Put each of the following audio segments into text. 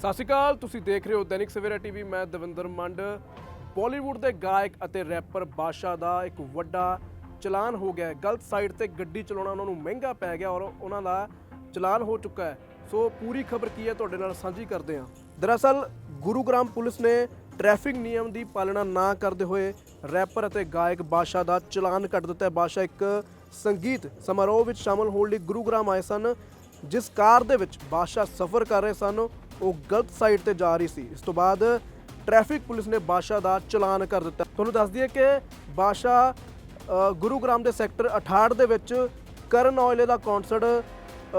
ਸਤਿ ਸ਼੍ਰੀ ਅਕਾਲ, ਤੁਸੀਂ ਦੇਖ ਰਹੇ ਹੋ ਦੈਨਿਕ ਸਵੇਰਾ ਟੀਵੀ, ਮੈਂ ਦਵਿੰਦਰ ਮੰਡ। ਬਾਲੀਵੁੱਡ ਦੇ ਗਾਇਕ ਅਤੇ ਰੈਪਰ ਬਾਦਸ਼ਾਹ ਦਾ ਇੱਕ ਵੱਡਾ ਚਲਾਨ ਹੋ ਗਿਆ ਗਲਤ ਸਾਈਡ ਤੇ ਗੱਡੀ ਚਲਾਉਣਾ ਉਹਨਾਂ ਨੂੰ ਮਹਿੰਗਾ ਪੈ ਗਿਆ ਔਰ ਉਹਨਾਂ ਦਾ ਚਲਾਨ ਹੋ ਚੁੱਕਾ ਹੈ। ਸੋ ਪੂਰੀ ਖਬਰ ਕੀ ਹੈ ਤੁਹਾਡੇ ਨਾਲ ਸਾਂਝੀ ਕਰਦੇ ਹਾਂ। ਦਰਅਸਲ, ਗੁਰੂਗ੍ਰਾਮ ਪੁਲਿਸ ਨੇ ਟ੍ਰੈਫਿਕ ਨਿਯਮ ਦੀ ਪਾਲਣਾ ਨਾ ਕਰਦੇ ਹੋਏ ਰੈਪਰ ਅਤੇ ਗਾਇਕ ਬਾਦਸ਼ਾਹ ਦਾ ਚਲਾਨ ਕੱਟ ਦਿੱਤਾ ਹੈ। ਬਾਦਸ਼ਾਹ ਇੱਕ ਸੰਗੀਤ ਸਮਾਰੋਹ ਵਿੱਚ ਸ਼ਾਮਲ ਹੋਣ ਲਈ ਗੁਰੂਗ੍ਰਾਮ ਆਏ ਸਨ, ਜਿਸ ਕਾਰ ਦੇ ਵਿੱਚ ਬਾਦਸ਼ਾਹ ਸਫ਼ਰ ਕਰ ਰਹੇ ਸਨ। ਉਹ ਗਲਤ ਸਾਈਡ ਤੇ ਜਾ ਰਹੀ ਸੀ। ਇਸ ਤੋਂ ਬਾਅਦ ਟ੍ਰੈਫਿਕ ਪੁਲਿਸ ਨੇ ਬਾਦਸ਼ਾਹ ਦਾ ਚਲਾਨ ਕਰ ਦਿੱਤਾ। ਤੁਹਾਨੂੰ ਦੱਸ ਦਈਏ ਕਿ ਬਾਦਸ਼ਾਹ ਅ, ਗੁਰੂਗ੍ਰਾਮ ਦੇ ਸੈਕਟਰ 68 ਦੇ ਵਿੱਚ ਕਰਨ ਔਜਲੇ ਦਾ ਕਨਸਰਟ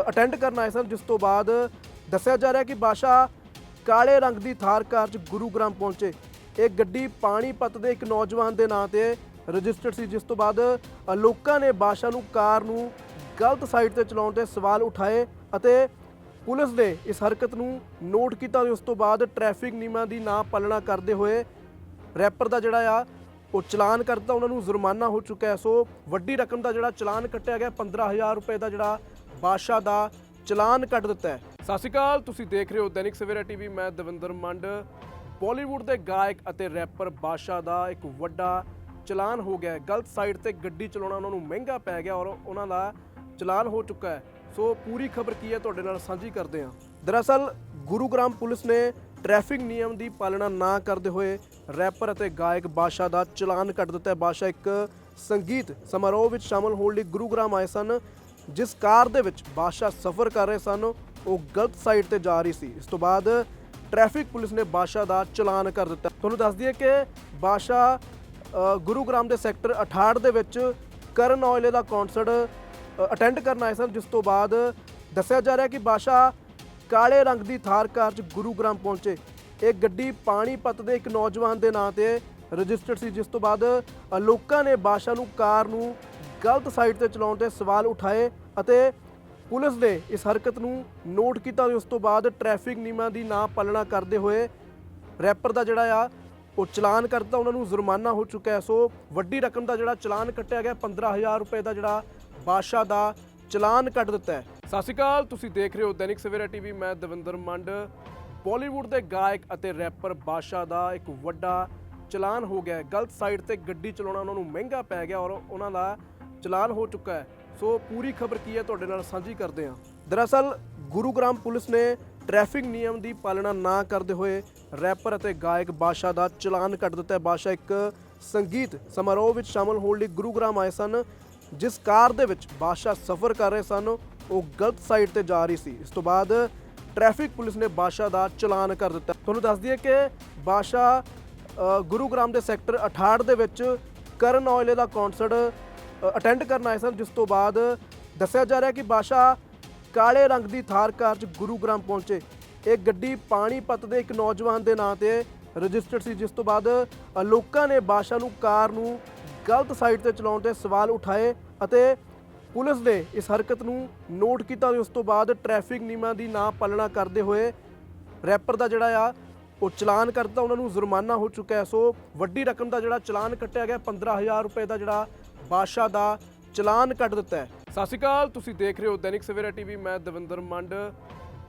ਅਟੈਂਡ ਕਰਨ ਆਏ ਸਨ ਜਿਸ ਤੋਂ ਬਾਅਦ ਦੱਸਿਆ ਜਾ ਰਿਹਾ ਕਿ ਬਾਦਸ਼ਾਹ ਕਾਲੇ ਰੰਗ ਦੀ ਥਾਰ ਕਾਰ 'ਚ ਗੁਰੂਗ੍ਰਾਮ ਪਹੁੰਚੇ। ਇਹ ਗੱਡੀ ਪਾਣੀਪਤ ਦੇ ਇੱਕ ਨੌਜਵਾਨ ਦੇ ਨਾਂ ਤੇ ਰਜਿਸਟਰਡ ਸੀ ਜਿਸ ਤੋਂ ਬਾਅਦ ਲੋਕਾਂ ਨੇ ਬਾਦਸ਼ਾਹ ਨੂੰ ਕਾਰ ਨੂੰ ਗਲਤ ਸਾਈਡ ਤੇ ਚਲਾਉਣ ਤੇ ਸਵਾਲ ਉਠਾਏ ਅਤੇ ਪੁਲਿਸ ਨੇ ਇਸ ਹਰਕਤ ਨੂੰ ਨੋਟ ਕੀਤਾ ਤੇ ਉਸ ਤੋਂ ਬਾਅਦ ਟ੍ਰੈਫਿਕ ਨਿਯਮਾਂ ਦੀ ਨਾ ਪਾਲਣਾ ਕਰਦੇ ਹੋਏ ਰੈਪਰ ਦਾ ਜਿਹੜਾ ਆ, ਉਹ ਚਲਾਨ ਕਰਤਾ, ਉਹਨਾਂ ਨੂੰ ਜੁਰਮਾਨਾ ਹੋ ਚੁੱਕਾ ਹੈ। ਸੋ ਵੱਡੀ ਰਕਮ ਦਾ ਜਿਹੜਾ ਚਲਾਨ ਕੱਟਿਆ ਗਿਆ 15000 ਰੁਪਏ ਦਾ ਜਿਹੜਾ ਬਾਦਸ਼ਾਹ ਦਾ ਚਲਾਨ ਕੱਟ ਦਿੱਤਾ ਹੈ। ਸਤਿ ਸ਼੍ਰੀ ਅਕਾਲ, ਤੁਸੀਂ ਦੇਖ ਰਹੇ ਹੋ ਦੈਨਿਕ ਸਵੇਰਾ ਟੀਵੀ, ਮੈਂ ਦਵਿੰਦਰ ਮੰਡ। ਬਾਲੀਵੁੱਡ ਦੇ ਗਾਇਕ ਅਤੇ ਰੈਪਰ ਬਾਦਸ਼ਾਹ ਦਾ ਇੱਕ ਵੱਡਾ ਚਲਾਨ ਹੋ ਗਿਆ ਗਲਤ ਸਾਈਡ ਤੇ ਗੱਡੀ ਚਲਾਉਣਾ ਉਹਨਾਂ ਨੂੰ ਮਹਿੰਗਾ ਪੈ ਗਿਆ ਔਰ ਉਹਨਾਂ ਦਾ ਚਲਾਨ ਹੋ ਚੁੱਕਾ ਹੈ। ਸੋ ਪੂਰੀ ਖਬਰ ਕੀ ਹੈ ਤੁਹਾਡੇ ਨਾਲ ਸਾਂਝੀ ਕਰਦੇ ਹਾਂ। ਦਰਅਸਲ ਗੁਰੂਗ੍ਰਾਮ ਪੁਲਿਸ ਨੇ ਟ੍ਰੈਫਿਕ ਨਿਯਮ ਦੀ ਪਾਲਣਾ ਨਾ ਕਰਦੇ ਹੋਏ ਰੈਪਰ ਅਤੇ ਗਾਇਕ ਬਾਦਸ਼ਾਹ ਦਾ ਚਲਾਨ ਕੱਟ ਦਿੱਤਾ। ਹੈ ਬਾਦਸ਼ਾਹ ਇੱਕ ਸੰਗੀਤ ਸਮਾਰੋਹ ਵਿੱਚ ਸ਼ਾਮਲ ਹੋਣ ਲਈ ਗੁਰੂਗ੍ਰਾਮ ਆਏ ਸਨ ਜਿਸ ਕਾਰ ਦੇ ਵਿੱਚ ਬਾਦਸ਼ਾਹ ਸਫ਼ਰ ਕਰ ਰਹੇ ਸਨ। ਉਹ ਗਲਤ ਸਾਈਡ ਤੇ ਜਾ ਰਹੀ ਸੀ। ਇਸ ਤੋਂ ਬਾਅਦ ਟ੍ਰੈਫਿਕ ਪੁਲਿਸ ਨੇ ਬਾਦਸ਼ਾਹ ਦਾ ਚਲਾਨ ਕਰ ਦਿੱਤਾ। ਤੁਹਾਨੂੰ ਦੱਸ ਦਈਏ ਕਿ ਬਾਦਸ਼ਾਹ ਅ, ਗੁਰੂਗ੍ਰਾਮ ਦੇ ਸੈਕਟਰ 68 ਦੇ ਵਿੱਚ ਕਰਨ ਔਜਲੇ ਦਾ ਕਨਸਰਟ ਅਟੈਂਡ ਕਰਨ ਆਏ ਸਨ, ਜਿਸ ਤੋਂ ਬਾਅਦ ਦੱਸਿਆ ਜਾ ਰਿਹਾ ਕਿ ਬਾਦਸ਼ਾਹ ਕਾਲੇ ਰੰਗ ਦੀ ਥਾਰ ਕਾਰ 'ਚ ਗੁਰੂਗ੍ਰਾਮ ਪਹੁੰਚੇ। ਇਹ ਗੱਡੀ ਪਾਣੀਪਤ ਦੇ ਇੱਕ ਨੌਜਵਾਨ ਦੇ ਨਾਂ ਤੇ ਰਜਿਸਟਰਡ ਸੀ, ਜਿਸ ਤੋਂ ਬਾਅਦ ਲੋਕਾਂ ਨੇ ਬਾਦਸ਼ਾਹ ਨੂੰ ਕਾਰ ਨੂੰ ਗਲਤ ਸਾਈਡ ਤੇ ਚਲਾਉਣ ਤੇ ਸਵਾਲ ਉਠਾਏ ਅਤੇ ਪੁਲਿਸ ਨੇ ਇਸ ਹਰਕਤ ਨੂੰ ਨੋਟ ਕੀਤਾ ਤੇ ਉਸ ਤੋਂ ਬਾਅਦ ਟ੍ਰੈਫਿਕ ਨਿਯਮਾਂ ਦੀ ਨਾ ਪਾਲਣਾ ਕਰਦੇ ਹੋਏ ਰੈਪਰ ਦਾ ਜਿਹੜਾ ਆ, ਉਹ ਚਲਾਨ ਕਰਤਾ ਉਹਨਾਂ ਨੂੰ ਜੁਰਮਾਨਾ ਹੋ ਚੁੱਕਾ ਹੈ। ਸੋ ਵੱਡੀ ਰਕਮ ਦਾ ਜਿਹੜਾ ਚਲਾਨ ਕੱਟਿਆ ਗਿਆ 15000 ਰੁਪਏ ਦਾ ਜਿਹੜਾ ਬਾਦਸ਼ਾਹ ਦਾ ਚਲਾਨ ਕੱਟ ਦਿੱਤਾ ਹੈ। ਸਤਿ ਸ਼੍ਰੀ ਅਕਾਲ, ਤੁਸੀਂ ਦੇਖ ਰਹੇ ਹੋ ਦੈਨਿਕ ਸਵੇਰਾ ਟੀਵੀ, ਮੈਂ ਦਵਿੰਦਰ ਮੰਡ। ਬਾਲੀਵੁੱਡ ਦੇ ਗਾਇਕ ਅਤੇ ਰੈਪਰ ਬਾਦਸ਼ਾਹ ਦਾ ਇੱਕ ਵੱਡਾ ਚਲਾਨ ਹੋ ਗਿਆ ਗਲਤ ਸਾਈਡ ਤੇ ਗੱਡੀ ਚਲਾਉਣਾ ਉਹਨਾਂ ਨੂੰ ਮਹਿੰਗਾ ਪੈ ਗਿਆ ਔਰ ਉਹਨਾਂ ਦਾ ਚਲਾਨ ਹੋ ਚੁੱਕਾ ਹੈ। ਸੋ ਪੂਰੀ ਖਬਰ ਕੀ ਹੈ ਤੁਹਾਡੇ ਨਾਲ ਸਾਂਝੀ ਕਰਦੇ ਹਾਂ। ਦਰਅਸਲ, ਗੁਰੂਗ੍ਰਾਮ ਪੁਲਿਸ ਨੇ ਟ੍ਰੈਫਿਕ ਨਿਯਮ ਦੀ ਪਾਲਣਾ ਨਾ ਕਰਦੇ ਹੋਏ ਰੈਪਰ ਅਤੇ ਗਾਇਕ ਬਾਦਸ਼ਾਹ ਦਾ ਚਲਾਨ ਕੱਟ ਦਿੱਤਾ ਹੈ। ਬਾਦਸ਼ਾਹ ਇੱਕ ਸੰਗੀਤ ਸਮਾਰੋਹ ਵਿੱਚ ਸ਼ਾਮਲ ਹੋਣ ਲਈ ਗੁਰੂਗ੍ਰਾਮ ਆਏ ਸਨ। ਜਿਸ ਕਾਰ ਦੇ ਵਿੱਚ ਬਾਦਸ਼ਾਹ ਸਫ਼ਰ ਕਰ ਰਹੇ ਸਨ ਉਹ ਗਲਤ ਸਾਈਡ ਤੇ ਜਾ ਰਹੀ ਸੀ। ਇਸ ਤੋਂ ਬਾਅਦ ਟ੍ਰੈਫਿਕ ਪੁਲਿਸ ਨੇ ਬਾਦਸ਼ਾਹ ਦਾ ਚਲਾਨ ਕਰ ਦਿੱਤਾ। ਤੁਹਾਨੂੰ ਦੱਸ ਦਈਏ ਕਿ ਬਾਦਸ਼ਾਹ ਅ, ਗੁਰੂਗ੍ਰਾਮ ਦੇ ਸੈਕਟਰ 68 ਦੇ ਵਿੱਚ ਕਰਨ ਔਜਲੇ ਦਾ ਕਨਸਰਟ ਅਟੈਂਡ ਕਰਨ ਆਏ ਸਨ ਜਿਸ ਤੋਂ ਬਾਅਦ ਦੱਸਿਆ ਜਾ ਰਿਹਾ ਕਿ ਬਾਦਸ਼ਾਹ ਕਾਲੇ ਰੰਗ ਦੀ ਥਾਰ ਕਾਰ 'ਚ ਗੁਰੂਗ੍ਰਾਮ ਪਹੁੰਚੇ। ਇਹ ਗੱਡੀ ਪਾਣੀਪਤ ਦੇ ਇੱਕ ਨੌਜਵਾਨ ਦੇ ਨਾਂ ਤੇ ਰਜਿਸਟਰਡ ਸੀ ਜਿਸ ਤੋਂ ਬਾਅਦ ਲੋਕਾਂ ਨੇ ਬਾਦਸ਼ਾਹ ਨੂੰ ਕਾਰ ਨੂੰ ਗਲਤ ਸਾਈਡ ਤੇ ਚਲਾਉਣ ਤੇ ਸਵਾਲ ਉਠਾਏ ਅਤੇ ਪੁਲਿਸ ਨੇ ਇਸ ਹਰਕਤ ਨੂੰ ਨੋਟ ਕੀਤਾ ਤੇ ਉਸ ਤੋਂ ਬਾਅਦ ਟ੍ਰੈਫਿਕ ਨਿਯਮਾਂ ਦੀ ਨਾ ਪਾਲਣਾ ਕਰਦੇ ਹੋਏ ਰੈਪਰ ਦਾ ਜਿਹੜਾ ਆ, ਉਹ ਚਲਾਨ ਕਰਤਾ ਉਹਨਾਂ ਨੂੰ ਜੁਰਮਾਨਾ ਹੋ ਚੁੱਕਾ ਹੈ। ਸੋ ਵੱਡੀ ਰਕਮ ਦਾ ਜਿਹੜਾ ਚਲਾਨ ਕੱਟਿਆ ਗਿਆ 15000 ਰੁਪਏ ਦਾ ਜਿਹੜਾ ਬਾਦਸ਼ਾਹ ਦਾ ਚਲਾਨ ਕੱਟ ਦਿੱਤਾ ਹੈ। ਸਤਿ ਸ਼੍ਰੀ ਅਕਾਲ, ਤੁਸੀਂ ਦੇਖ ਰਹੇ ਹੋ ਦੈਨਿਕ ਸਵੇਰਾ ਟੀਵੀ। ਮੈਂ ਦਵਿੰਦਰ ਮੰਡ।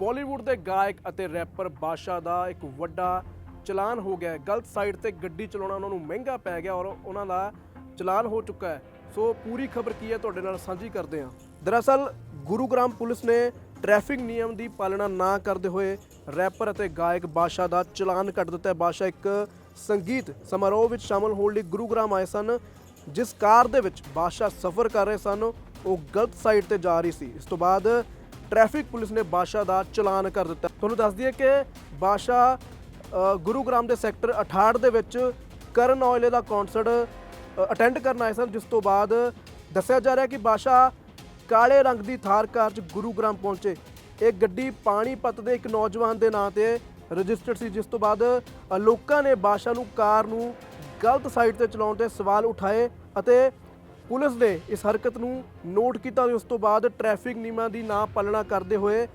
ਬਾਲੀਵੁੱਡ ਦੇ ਗਾਇਕ ਅਤੇ ਰੈਪਰ ਬਾਦਸ਼ਾਹ ਦਾ ਇੱਕ ਵੱਡਾ ਚਲਾਨ ਹੋ ਗਿਆ ਗਲਤ ਸਾਈਡ ਤੇ ਗੱਡੀ ਚਲਾਉਣਾ ਉਹਨਾਂ ਨੂੰ ਮਹਿੰਗਾ ਪੈ ਗਿਆ ਔਰ ਉਹਨਾਂ ਦਾ ਚਲਾਨ ਹੋ ਚੁੱਕਾ ਹੈ। ਸੋ ਪੂਰੀ ਖਬਰ ਕੀ ਹੈ ਤੁਹਾਡੇ ਨਾਲ ਸਾਂਝੀ ਕਰਦੇ ਹਾਂ। ਦਰਅਸਲ ਗੁਰੂਗ੍ਰਾਮ ਪੁਲਿਸ ਨੇ ਟ੍ਰੈਫਿਕ ਨਿਯਮ ਦੀ ਪਾਲਣਾ ਨਾ ਕਰਦੇ ਹੋਏ ਰੈਪਰ ਅਤੇ ਗਾਇਕ ਬਾਦਸ਼ਾਹ ਦਾ ਚਲਾਨ ਕੱਟ ਦਿੱਤਾ ਹੈ। ਬਾਦਸ਼ਾਹ ਇੱਕ ਸੰਗੀਤ ਸਮਾਰੋਹ ਵਿੱਚ ਸ਼ਾਮਲ ਹੋਣ ਲਈ ਗੁਰੂਗ੍ਰਾਮ ਆਏ ਸਨ ਜਿਸ ਕਾਰ ਦੇ ਵਿੱਚ ਬਾਦਸ਼ਾਹ ਸਫ਼ਰ ਕਰ ਰਹੇ ਸਨ। ਉਹ ਗਲਤ ਸਾਈਡ ਤੇ ਜਾ ਰਹੀ ਸੀ। ਇਸ ਤੋਂ ਬਾਅਦ ਟ੍ਰੈਫਿਕ ਪੁਲਿਸ ਨੇ ਬਾਦਸ਼ਾਹ ਦਾ ਚਲਾਨ ਕਰ ਦਿੱਤਾ। ਤੁਹਾਨੂੰ ਦੱਸ ਦਈਏ ਕਿ ਬਾਦਸ਼ਾਹ ਅ, ਗੁਰੂਗ੍ਰਾਮ ਦੇ ਸੈਕਟਰ 68 ਦੇ ਵਿੱਚ ਕਰਨ ਔਜਲੇ ਦਾ ਕਨਸਰਟ ਅਟੈਂਡ ਕਰਨ ਆਏ ਸਨ, ਜਿਸ ਤੋਂ ਬਾਅਦ ਦੱਸਿਆ ਜਾ ਰਿਹਾ ਕਿ ਬਾਦਸ਼ਾਹ ਕਾਲੇ ਰੰਗ ਦੀ ਥਾਰ ਕਾਰ 'ਚ ਗੁਰੂਗ੍ਰਾਮ ਪਹੁੰਚੇ। ਇਹ ਗੱਡੀ ਪਾਣੀਪਤ ਦੇ ਇੱਕ ਨੌਜਵਾਨ ਦੇ ਨਾਂ ਤੇ ਰਜਿਸਟਰਡ ਸੀ, ਜਿਸ ਤੋਂ ਬਾਅਦ ਲੋਕਾਂ ਨੇ ਬਾਦਸ਼ਾਹ ਨੂੰ ਕਾਰ ਨੂੰ ਗਲਤ ਸਾਈਡ ਤੇ ਚਲਾਉਣ ਤੇ ਸਵਾਲ ਉਠਾਏ ਅਤੇ ਪੁਲਿਸ ਨੇ ਇਸ ਹਰਕਤ ਨੂੰ ਨੋਟ ਕੀਤਾ ਤੇ ਉਸ ਤੋਂ ਬਾਅਦ ਟ੍ਰੈਫਿਕ ਨਿਯਮਾਂ ਦੀ ਨਾ ਪਾਲਣਾ ਕਰਦੇ ਹੋਏ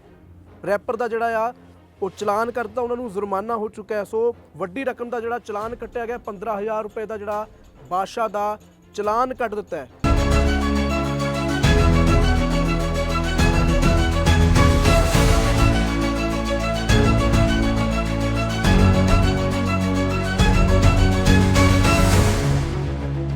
ਰੈਪਰ ਦਾ ਜਿਹੜਾ ਆ, ਉਹ ਚਲਾਨ ਕਰਤਾ। ਉਹਨਾਂ ਨੂੰ ਜੁਰਮਾਨਾ ਹੋ ਚੁੱਕਾ ਹੈ। ਸੋ ਵੱਡੀ ਰਕਮ ਦਾ ਜਿਹੜਾ ਚਲਾਨ ਕੱਟਿਆ ਗਿਆ 15000 ਰੁਪਏ ਦਾ ਜਿਹੜਾ ਬਾਦਸ਼ਾਹ ਦਾ ਚਲਾਨ ਕੱਟ ਦਿੱਤਾ ਹੈ।